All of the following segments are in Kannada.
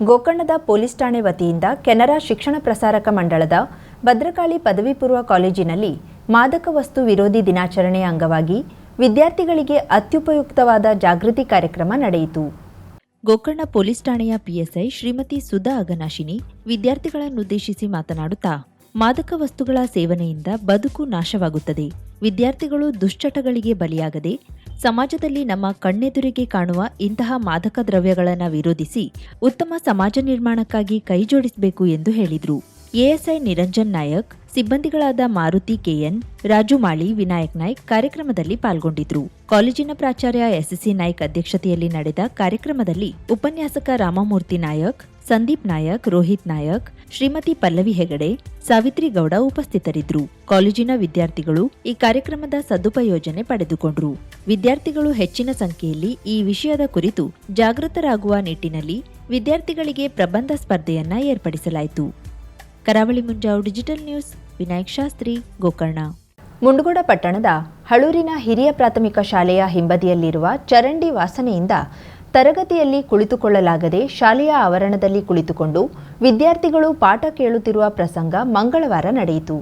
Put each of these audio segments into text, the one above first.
ಗೋಕರ್ಣದ ಪೊಲೀಸ್ ಠಾಣೆ ವತಿಯಿಂದ ಕೆನರಾ ಶಿಕ್ಷಣ ಪ್ರಸಾರಕ ಮಂಡಳದ ಭದ್ರಕಾಳಿ ಪದವಿ ಪೂರ್ವ ಕಾಲೇಜಿನಲ್ಲಿ ಮಾದಕ ವಸ್ತು ವಿರೋಧಿ ದಿನಾಚರಣೆಯ ಅಂಗವಾಗಿ ವಿದ್ಯಾರ್ಥಿಗಳಿಗೆ ಅತ್ಯುಪಯುಕ್ತವಾದ ಜಾಗೃತಿ ಕಾರ್ಯಕ್ರಮ ನಡೆಯಿತು. ಗೋಕರ್ಣ ಪೊಲೀಸ್ ಠಾಣೆಯ ಪಿಎಸ್ಐ ಶ್ರೀಮತಿ ಸುಧಾ ಅಗನಾಶಿನಿ ವಿದ್ಯಾರ್ಥಿಗಳನ್ನುದ್ದೇಶಿಸಿ ಮಾತನಾಡುತ್ತಾ, ಮಾದಕ ವಸ್ತುಗಳ ಸೇವನೆಯಿಂದ ಬದುಕು ನಾಶವಾಗುತ್ತದೆ. ವಿದ್ಯಾರ್ಥಿಗಳು ದುಶ್ಚಟಗಳಿಗೆ ಬಲಿಯಾಗದೆ ಸಮಾಜದಲ್ಲಿ ನಮ್ಮ ಕಣ್ಣೆದುರಿಗೆ ಕಾಣುವ ಇಂತಹ ಮಾದಕ ದ್ರವ್ಯಗಳನ್ನು ವಿರೋಧಿಸಿ ಉತ್ತಮ ಸಮಾಜ ನಿರ್ಮಾಣಕ್ಕಾಗಿ ಕೈಜೋಡಿಸಬೇಕು ಎಂದು ಹೇಳಿದರು. ಎಎಸ್ಐ ನಿರಂಜನ್ ನಾಯಕ್, ಸಿಬ್ಬಂದಿಗಳಾದ ಮಾರುತಿ ಕೆಎನ್, ರಾಜು ಮಾಳಿ, ವಿನಾಯಕ್ ನಾಯ್ಕ್ ಕಾರ್ಯಕ್ರಮದಲ್ಲಿ ಪಾಲ್ಗೊಂಡಿದ್ರು. ಕಾಲೇಜಿನ ಪ್ರಾಚಾರ್ಯ ಎಸ್ಎಸ್ಸಿ ನಾಯ್ಕ್ ಅಧ್ಯಕ್ಷತೆಯಲ್ಲಿ ನಡೆದ ಕಾರ್ಯಕ್ರಮದಲ್ಲಿ ಉಪನ್ಯಾಸಕ ರಾಮಮೂರ್ತಿ ನಾಯಕ್, ಸಂದೀಪ್ ನಾಯಕ್, ರೋಹಿತ್ ನಾಯಕ್, ಶ್ರೀಮತಿ ಪಲ್ಲವಿ ಹೆಗಡೆ, ಸಾವಿತ್ರಿ ಗೌಡ ಉಪಸ್ಥಿತರಿದ್ದರು ಕಾಲೇಜಿನ ವಿದ್ಯಾರ್ಥಿಗಳು ಈ ಕಾರ್ಯಕ್ರಮದ ಸದುಪಯೋಜನೆ ಪಡೆದುಕೊಂಡರು. ವಿದ್ಯಾರ್ಥಿಗಳು ಹೆಚ್ಚಿನ ಸಂಖ್ಯೆಯಲ್ಲಿ ಈ ವಿಷಯದ ಕುರಿತು ಜಾಗೃತರಾಗುವ ನಿಟ್ಟಿನಲ್ಲಿ ವಿದ್ಯಾರ್ಥಿಗಳಿಗೆ ಪ್ರಬಂಧ ಸ್ಪರ್ಧೆಯನ್ನ ಏರ್ಪಡಿಸಲಾಯಿತು. Karavali Munjavu digital news, Vinayak Shastri, Gokarna. Mundgod ಪಟ್ಟಣದ ಹಳೂರಿನ ಹಿರಿಯ ಪ್ರಾಥಮಿಕ ಶಾಲೆಯ ಹಿಂಬದಿಯಲ್ಲಿರುವ ಚರಂಡಿ ವಾಸನೆಯಿಂದ ತರಗತಿಯಲ್ಲಿ ಕುಳಿತುಕೊಳ್ಳಲಾಗದೆ ಶಾಲೆಯ ಆವರಣದಲ್ಲಿ ಕುಳಿತುಕೊಂಡು ವಿದ್ಯಾರ್ಥಿಗಳು ಪಾಠ ಕೇಳುತ್ತಿರುವ ಪ್ರಸಂಗ ಮಂಗಳವಾರ ನಡೆಯಿತು.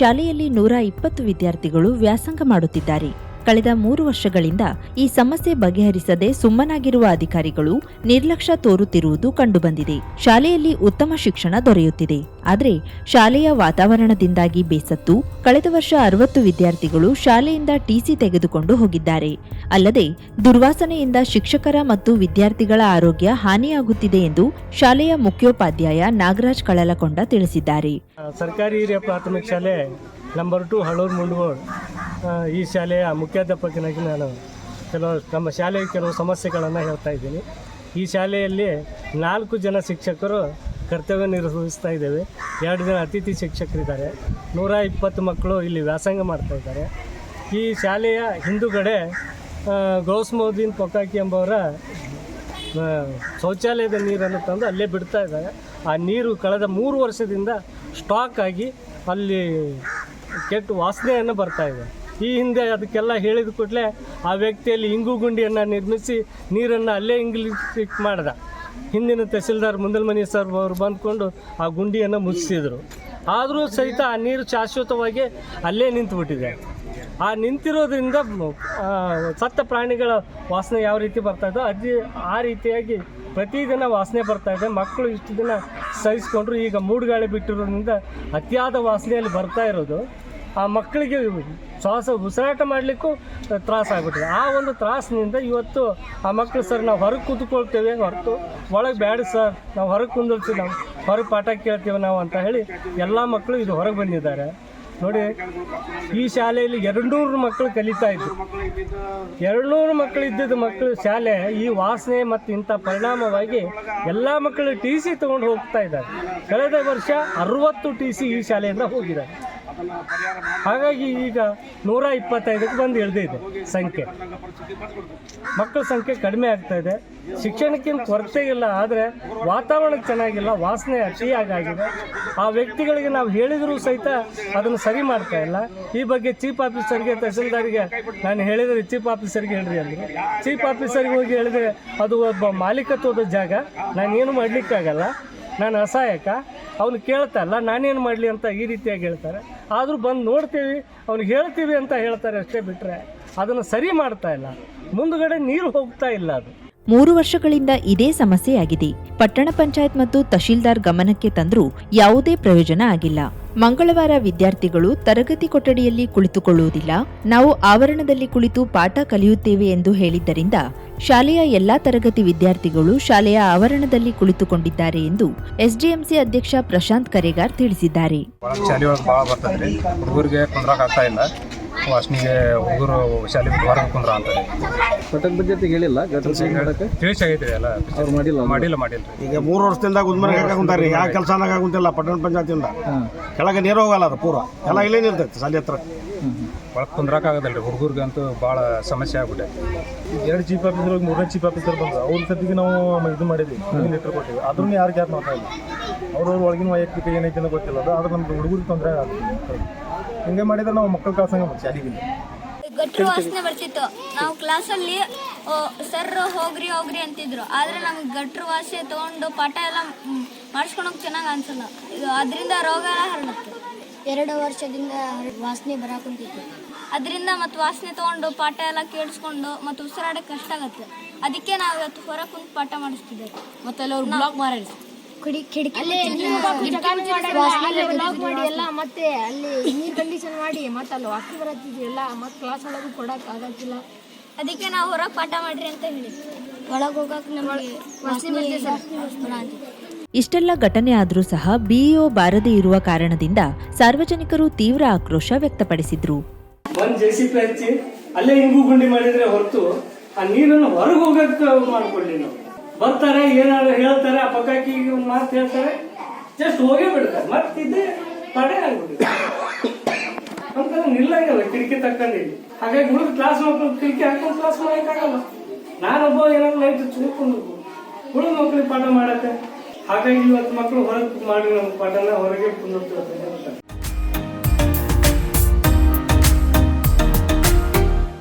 ಶಾಲೆಯಲ್ಲಿ ನೂರ ಇಪ್ಪತ್ತು ವಿದ್ಯಾರ್ಥಿಗಳು ವ್ಯಾಸಂಗ ಮಾಡುತ್ತಿದ್ದಾರೆ. ಕಳೆದ ಮೂರು ವರ್ಷಗಳಿಂದ ಈ ಸಮಸ್ಯೆ ಬಗೆಹರಿಸದೆ ಸುಮ್ಮನಾಗಿರುವ ಅಧಿಕಾರಿಗಳು ನಿರ್ಲಕ್ಷ್ಯ ತೋರುತ್ತಿರುವುದು ಕಂಡುಬಂದಿದೆ. ಶಾಲೆಯಲ್ಲಿ ಉತ್ತಮ ಶಿಕ್ಷಣ ದೊರೆಯುತ್ತಿದೆ. ಆದರೆ ಶಾಲೆಯ ವಾತಾವರಣದಿಂದಾಗಿ ಬೇಸತ್ತು ಕಳೆದ ವರ್ಷ ಅರವತ್ತು ವಿದ್ಯಾರ್ಥಿಗಳು ಶಾಲೆಯಿಂದ ಟಿಸಿ ತೆಗೆದುಕೊಂಡು ಹೋಗಿದ್ದಾರೆ. ಅಲ್ಲದೆ ದುರ್ವಾಸನೆಯಿಂದ ಶಿಕ್ಷಕರ ಮತ್ತು ವಿದ್ಯಾರ್ಥಿಗಳ ಆರೋಗ್ಯ ಹಾನಿಯಾಗುತ್ತಿದೆ ಎಂದು ಶಾಲೆಯ ಮುಖ್ಯೋಪಾಧ್ಯಾಯ ನಾಗರಾಜ್ ಕಳಲಕೊಂಡ ತಿಳಿಸಿದ್ದಾರೆ. ಸರ್ಕಾರಿ ಹಿರಿಯ ಪ್ರಾಥಮಿಕ ಶಾಲೆ ನಂಬರ್ ಟು ಹಳೂರು ಮುಂಡಗೋಡ್ ಆ, ಈ ಶಾಲೆಯ ಮುಖ್ಯಾಧ್ಯಾಪಕನಾಗಿ ನಾನು ಕೆಲವು ನಮ್ಮ ಶಾಲೆಯ ಕೆಲವು ಸಮಸ್ಯೆಗಳನ್ನು ಹೇಳ್ತಾ ಇದ್ದೀನಿ. ಈ ಶಾಲೆಯಲ್ಲಿ ನಾಲ್ಕು ಜನ ಶಿಕ್ಷಕರು ಕರ್ತವ್ಯ ನಿರ್ವಹಿಸ್ತಾ ಇದ್ದೇವೆ. ಎರಡು ಜನ ಅತಿಥಿ ಶಿಕ್ಷಕರಿದ್ದಾರೆ. ನೂರ ಇಪ್ಪತ್ತು ಮಕ್ಕಳು ಇಲ್ಲಿ ವ್ಯಾಸಂಗ ಮಾಡ್ತಾ ಇದ್ದಾರೆ. ಈ ಶಾಲೆಯ ಹಿಂದುಗಡೆ ಗೌಸ್ಮೌದ್ದೀನ್ ಪೊಕಾಕಿ ಎಂಬವರ ಶೌಚಾಲಯದ ನೀರನ್ನು ತಂದು ಅಲ್ಲೇ ಬಿಡ್ತಾ ಇದ್ದಾರೆ. ಆ ನೀರು ಕಳೆದ ಮೂರು ವರ್ಷದಿಂದ ಸ್ಟಾಕ್ ಆಗಿ ಅಲ್ಲಿ ಕೆಟ್ಟ ವಾಸನೆಯನ್ನು ಬರ್ತಾ ಇದೆ. ಈ ಹಿಂದೆ ಅದಕ್ಕೆಲ್ಲ ಹೇಳಿದ ಕೂಡಲೇ ಆ ವ್ಯಕ್ತಿಯಲ್ಲಿ ಇಂಗು ಗುಂಡಿಯನ್ನು ನಿರ್ಮಿಸಿ ನೀರನ್ನು ಅಲ್ಲೇ ಇಂಗ್ಲಿಷ್ ಮಾಡಿದ. ಹಿಂದಿನ ತಹಸೀಲ್ದಾರ್ ಮುಂದಲ್ಮನಿ ಸರ್ ಅವರು ಬಂದ್ಕೊಂಡು ಆ ಗುಂಡಿಯನ್ನು ಮುಚ್ಚಿಸಿದರು. ಆದರೂ ಸಹಿತ ಆ ನೀರು ಶಾಶ್ವತವಾಗಿ ಅಲ್ಲೇ ನಿಂತುಬಿಟ್ಟಿದೆ. ಆ ನಿಂತಿರೋದ್ರಿಂದ ಸತ್ತ ಪ್ರಾಣಿಗಳ ವಾಸನೆ ಯಾವ ರೀತಿ ಬರ್ತಾ ಇದೋ ಅದೇ ಆ ರೀತಿಯಾಗಿ ಪ್ರತಿದಿನ ವಾಸನೆ ಬರ್ತಾ ಇದೆ. ಮಕ್ಕಳು ಇಷ್ಟು ದಿನ ಸಹಿಸ್ಕೊಂಡ್ರು. ಈಗ ಮೂಡುಗಾಳಿ ಬಿಟ್ಟಿರೋದ್ರಿಂದ ಅತಿಯಾದ ವಾಸನೆಯಲ್ಲಿ ಬರ್ತಾ ಇರೋದು. ಆ ಮಕ್ಕಳಿಗೆ ಶ್ವಾಸ ಉಸಿರಾಟ ಮಾಡಲಿಕ್ಕೂ ತ್ರಾಸ ಆಗ್ಬಿಟ್ಟಿದೆ ಆ ಒಂದು ತ್ರಾಸಿನಿಂದ ಇವತ್ತು ಆ ಮಕ್ಕಳು ಸರ್ ನಾವು ಹೊರಗೆ ಕೂತ್ಕೊಳ್ತೇವೆ ಹೊರತು ಒಳಗೆ ಬೇಡ ಸರ್, ನಾವು ಹೊರಗೆ ಕುಂದಿರ್ತೀವಿ ನಾವು ಹೊರಗೆ ಪಾಠ ಕೇಳ್ತೀವಿ ನಾವು ಅಂತ ಹೇಳಿ ಎಲ್ಲ ಮಕ್ಕಳು ಇದು ಹೊರಗೆ ಬಂದಿದ್ದಾರೆ. ನೋಡಿ, ಈ ಶಾಲೆಯಲ್ಲಿ ಎರಡುನೂರು ಮಕ್ಕಳು ಕಲಿತಾ ಇದ್ದರು ಎರಡುನೂರು ಮಕ್ಕಳು ಇದ್ದಿದ್ದ ಮಕ್ಕಳು ಶಾಲೆ ಈ ವಾಸನೆ ಮತ್ತು ಇಂಥ ಪರಿಣಾಮವಾಗಿ ಎಲ್ಲ ಮಕ್ಕಳು ಟಿ ಸಿ ತೊಗೊಂಡು ಹೋಗ್ತಾ ಇದ್ದಾರೆ. ಕಳೆದ ವರ್ಷ ಅರವತ್ತು ಟಿ ಸಿ ಈ ಶಾಲೆಯಿಂದ ಹೋಗಿದ್ದಾರೆ. ಹಾಗಾಗಿ ಈಗ ನೂರ ಇಪ್ಪತ್ತೈದಕ್ಕೆ ಬಂದು ಇದೆ ಸಂಖ್ಯೆ. ಮಕ್ಕಳ ಸಂಖ್ಯೆ ಕಡಿಮೆ ಆಗ್ತಾ ಇದೆ. ಶಿಕ್ಷಣಕ್ಕಿಂತ ಕೊರತೆ ಇಲ್ಲ, ಆದರೆ ವಾತಾವರಣ ಚೆನ್ನಾಗಿಲ್ಲ, ವಾಸನೆ ಅತಿಯಾಗಿದೆ ಆ ವ್ಯಕ್ತಿಗಳಿಗೆ ನಾವು ಹೇಳಿದರೂ ಸಹಿತ ಅದನ್ನು ಸರಿ ಮಾಡ್ತಾ ಇಲ್ಲ. ಈ ಬಗ್ಗೆ ಚೀಫ್ ಆಫೀಸರ್ಗೆ, ತಹಸೀಲ್ದಾರ್ಗೆ ನಾನು ಹೇಳಿದರೆ ಚೀಫ್ ಆಫೀಸರ್ಗೆ ಹೇಳ್ರಿ ಅಂದರೆ ಚೀಫ್ ಆಫೀಸರ್ಗೆ ಹೋಗಿ ಹೇಳಿದರೆ ಅದು ಒಬ್ಬ ಮಾಲೀಕತ್ವದ ಜಾಗ. ನಾನು ಏನು ಮಾಡಲಿಕ್ಕಾಗಲ್ಲ. ನಾನು ಅಸಹಾಯಕ? ಅವನು ಕೇಳ್ತಲ್ಲ ನಾನೇನು ಮಾಡಲಿ ಅಂತ ಈ ರೀತಿಯಾಗಿ ಹೇಳ್ತಾರೆ. ಆದರೂ ಬಂದು ನೋಡ್ತೀವಿ ಅವ್ನಿಗೆ ಹೇಳ್ತೀವಿ ಅಂತ ಹೇಳ್ತಾರೆ ಅಷ್ಟೇ ಬಿಟ್ಟರೆ ಅದನ್ನು ಸರಿ ಮಾಡ್ತಾ ಇಲ್ಲ. ಮುಂದುಗಡೆ ನೀರು ಹೋಗ್ತಾ ಇಲ್ಲ ಅದು. ಮೂರು ವರ್ಷಗಳಿಂದ ಇದೇ ಸಮಸ್ಯೆಯಾಗಿದೆ. ಪಟ್ಟಣ ಪಂಚಾಯತ್ ಮತ್ತು ತಹಶೀಲ್ದಾರ್ ಗಮನಕ್ಕೆ ತಂದರೂ ಯಾವುದೇ ಪ್ರಯೋಜನ ಆಗಿಲ್ಲ. ಮಂಗಳವಾರ ವಿದ್ಯಾರ್ಥಿಗಳು ತರಗತಿ ಕೊಠಡಿಯಲ್ಲಿ ಕುಳಿತುಕೊಳ್ಳುವುದಿಲ್ಲ. ನಾವು ಆವರಣದಲ್ಲಿ ಕುಳಿತು ಪಾಠ ಕಲಿಯುತ್ತೇವೆ ಎಂದು ಹೇಳಿದ್ದರಿಂದ ಶಾಲೆಯ ಎಲ್ಲಾ ತರಗತಿ ವಿದ್ಯಾರ್ಥಿಗಳು ಶಾಲೆಯ ಆವರಣದಲ್ಲಿ ಕುಳಿತುಕೊಂಡಿದ್ದಾರೆ ಎಂದು ಎಸ್ಡಿಎಂಸಿ ಅಧ್ಯಕ್ಷ ಪ್ರಶಾಂತ್ ಕರೇಗಾರ್ ತಿಳಿಸಿದ್ದಾರೆ. ಹುಡುಗರಿಗೆ ಹುಡುಗರು ಶಾಲೆ ಹೊರಗೆ ಕುಂದ್ರ ಅಂತಾರೆ ಪಟ್ಟಣ ಬಗ್ಗೆ ಹೇಳಿಲ್ಲ ತಿಳಿಸಿ ಆಗೈತೆ ಎಲ್ಲ. ಅವ್ರು ಮಾಡಿಲ್ಲ ಮಾಡಿಲ್ಲ ಮಾಡಿಲ್ಲ ಈಗ ಮೂರು ವರ್ಷದಿಂದ ಗುದ್ಮನೆ ಹಾಕುಂತಾರ್ರಿ ಯಾವ ಕೆಲಸ ಆಗುಂತಿಲ್ಲ ಪಟ್ಟಣ ಪಂಚಾಯತಿಯಿಂದ. ಕೆಳಗೆ ನೀರು ಹೋಗಲ್ಲ ಅದು ಪೂರ. ಎಲ್ಲ ಇಲ್ಲೇ ನಿಲ್ತೈತೆ ಶಾಲೆ ಹತ್ರ. ಒಳಗೆ ಕುಂದ್ರಕ್ಕೆ ಆಗೋದಲ್ರಿ ರೀ ಹುಡುಗರಿಗಂತೂ ಭಾಳ ಸಮಸ್ಯೆ ಆಗ್ಬಿಟ್ಟೈತೆ. ಎರಡು ಚೀಫ್ ಆಫೀಸರ್ ಮೂರನೇ ಚೀಫ್ ಆಫೀಸರ್ ಬಂದ್ರು ಅವ್ರ ಸತಿಗೆ ನಾವು ಇದು ಮಾಡಿದ್ವಿ ಲೆಟ್ರ್ ಕೊಟ್ಟಿವಿ ಅದ್ರೂ ಯಾರು ಯಾರು ಮಾಡ್ತಾ ಇಲ್ಲ. ಅವ್ರವ್ರ ಒಳಗಿನ ವೈಯಕ್ತಿಕ ಏನೈತೆ ಗೊತ್ತಿಲ್ಲ ಅದು. ಆದ್ರೆ ನಮ್ಗೆ ಹುಡುಗರಿಗೆ ತೊಂದರೆ ಆಗುತ್ತೆ. ಹಿಂಗೆ ಮಾಡಿದ್ರೆ ನಾವು ಮಕ್ಕಳ ಕಳ್ಸಂಗೆ ಶಾಲೆಗೆ. ಗಟ್ರು ವಾಸನೆ ಬರ್ತಿತ್ತು. ನಾವು ಕ್ಲಾಸಲ್ಲಿ ಸರ್ ಹೋಗ್ರಿ ಹೋಗ್ರಿ ಅಂತಿದ್ರು. ಆದ್ರೆ ನಮ್ಗೆ ಗಟ್ರು ವಾಸನೆ ತಗೊಂಡು ಪಾಠ ಎಲ್ಲ ಮಾಡಿಸ್ಕೊಳಕ್ ಚೆನ್ನಾಗಿ ಅನ್ಸಲ್ಲ. ಇದು ಅದರಿಂದ ರೋಗ ಎಲ್ಲ ಹರಡುತ್ತೆ. ಎರಡು ವರ್ಷದಿಂದ ವಾಸನೆ ಬರಾಕುಂತಿತ್ತು ಅದರಿಂದ ಮತ್ತು ವಾಸನೆ ತಗೊಂಡು ಪಾಠ ಎಲ್ಲ ಕೇಳಿಸ್ಕೊಂಡು ಮತ್ತು ಉಸಿರಾಡಕ್ಕೆ ಕಷ್ಟ ಆಗುತ್ತೆ. ಅದಕ್ಕೆ ನಾವು ಇವತ್ತು ಹೊರ ಕುಂತು ಪಾಠ ಮಾಡಿಸ್ತಿದ್ದೇವೆ. ಮತ್ತೆ ಅಲ್ಲಿ ಅವ್ರು ಬ್ಲಾಕ್ ಮಾರಿ ಮಾಡಿ ಎಲ್ಲ ಮತ್ತೆ ಅಲ್ಲಿ ನೀರ್ ಕಂಡೀಷನ್ ಮಾಡಿ ಮತ್ತೆ ಅಲ್ಲಿ ವಾಕಿ ಬರತ್ತಿದ್ವಿ ಎಲ್ಲ ಮತ್ತೆ ಕ್ಲಾಸ್ ಒಳಗೂ ಕೊಡಕ್ ಆಗತ್ತಿಲ್ಲ ಅದಕ್ಕೆ ನಾವು ಹೊರಗೆ ಪಾಠ ಮಾಡ್ರಿ ಅಂತ ಹೇಳಿ. ಒಳಗೆ ಹೋಗಕ್ಕೆ ನಮಗೆ ವಾಸನೆ ಬರ ಅಂತ ಇಷ್ಟೆಲ್ಲ ಘಟನೆ ಆದರೂ ಸಹ ಬಿಇಒ ಬಾರದೇ ಇರುವ ಕಾರಣದಿಂದ ಸಾರ್ವಜನಿಕರು ತೀವ್ರ ಆಕ್ರೋಶ ವ್ಯಕ್ತಪಡಿಸಿದ್ರು. ಬಂದು ಜೆಸಿಪಿ ಹಚ್ಚಿ ಅಲ್ಲೇ ಹಿಂಗೂ ಗುಂಡಿ ಮಾಡಿದ್ರೆ ಹೊರತು ಆ ನೀರನ್ನು ಹೊರಗೆ ಹೋಗಕ್ಕೆ ಮಾಡ್ಕೊಳ್ಳಿ ನಾವು. ಬರ್ತಾರೆ, ಏನಾದ್ರು ಹೇಳ್ತಾರೆ, ಆ ಪಕ್ಕಾಕಿ ಮಾತು ಹೇಳ್ತಾರೆ. ಜಸ್ಟ್ ಹೋಗೇ ಬಿಡ್ತಾರೆ. ಮತ್ತಿದ್ದೆ ತಡೆ ಆಗ್ಬಿಡುತ್ತೆ. ಅಂತ ನಿಲ್ಲಂಗಿಲ್ಲ ಕಿಟಕಿ ತಕ್ಕಂಡಿಲ್ಲ ಹಾಗಾಗಿ ಹುಡುಗ ಕ್ಲಾಸ್ ಮಕ್ಕಳು ಕಿಟಕಿ ಹಾಕೊಂಡು ಕ್ಲಾಸ್ ಮಾಡೋಕ್ಕಾಗಲ್ಲ. ನಾನೊಬ್ಬ ಏನಾದ್ರು ನೈಟ್ ಚುಕೊಂಡು ಹುಡುಗ ಮಕ್ಕಳಿಗೆ ಪಾಠ ಮಾಡತ್ತೆ. ಹಾಗಾಗಿ ಇವತ್ತು ಮಕ್ಕಳು ಹೊರಗೆ ಮಾಡಿ ನಮ್ಮ ಪಾಠನ ಹೊರಗೆ ಕುಂದಿರ್ತಾರೆ.